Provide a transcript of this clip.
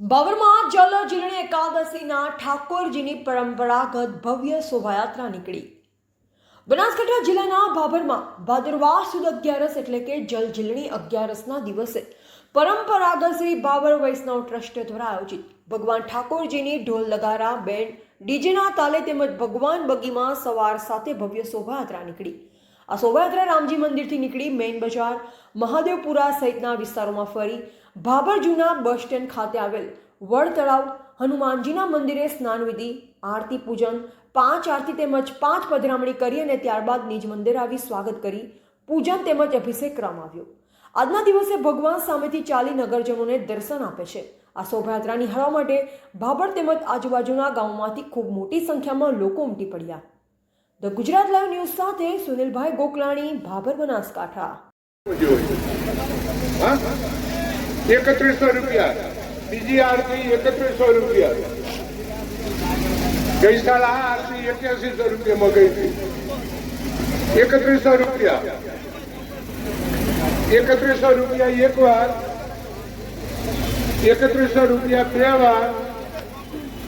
બાબરમાં જલ જીર્ણી એકાદશીના ઠાકોરજીની પરંપરાગત ભવ્ય શોભાયાત્રા નીકળી. બનાસકાંઠા જિલ્લાના ભાભરમાં ભાદરવા સુદ અગિયારસ એટલે કે જલ જીલણી અગિયારસના દિવસે પરંપરાગત શ્રી બાબર વૈષ્ણવ ટ્રસ્ટ દ્વારા આયોજિત ભગવાન ઠાકોરજીની ઢોલ લગારા બેન્ડ ડીજેના તાલે તેમજ ભગવાન બગીમાં સવાર સાથે ભવ્ય શોભાયાત્રા નીકળી. આ શોભાયાત્રા રામજી મંદિરથી નીકળી મેઇન બજાર મહાદેવપુરા સહિતના વિસ્તારોમાં ફરી ભાભર જૂના બસ સ્ટેન્ડ ખાતે આવેલ વડ તળાવ, હનુમાનજીના મંદિરે સ્નાનવિધિ આરતી પૂજન, પાંચ આરતી તેમજ પાંચ પધરામણી કરી અને ત્યારબાદ નિજ મંદિર આવી સ્વાગત કરી પૂજન તેમજ અભિષેક કરવામાં આવ્યો આજના દિવસે ભગવાન સામેથી ચાલી નગરજનોને દર્શન આપે છે. આ શોભાયાત્રા નિહાળવા માટે ભાભર તેમજ આજુબાજુના ગામોમાંથી ખૂબ મોટી સંખ્યામાં લોકો ઉમટી પડ્યા. ધ ગુજરાત લાઈવ ન્યૂઝ સાથે સુનિલભાઈ ગોકલાણી, ભાભર બનાસકાંઠા. એકત્રીસો રૂપિયા. બીજી આરતી એકત્રીસો રૂપિયા. ગઈ આ આરતી એક્યાસીસો રૂપિયામાં ગઈ હતી. એકત્રીસો રૂપિયા. એકત્રીસો રૂપિયા એક વાર. એકત્રીસો રૂપિયા બે વાર.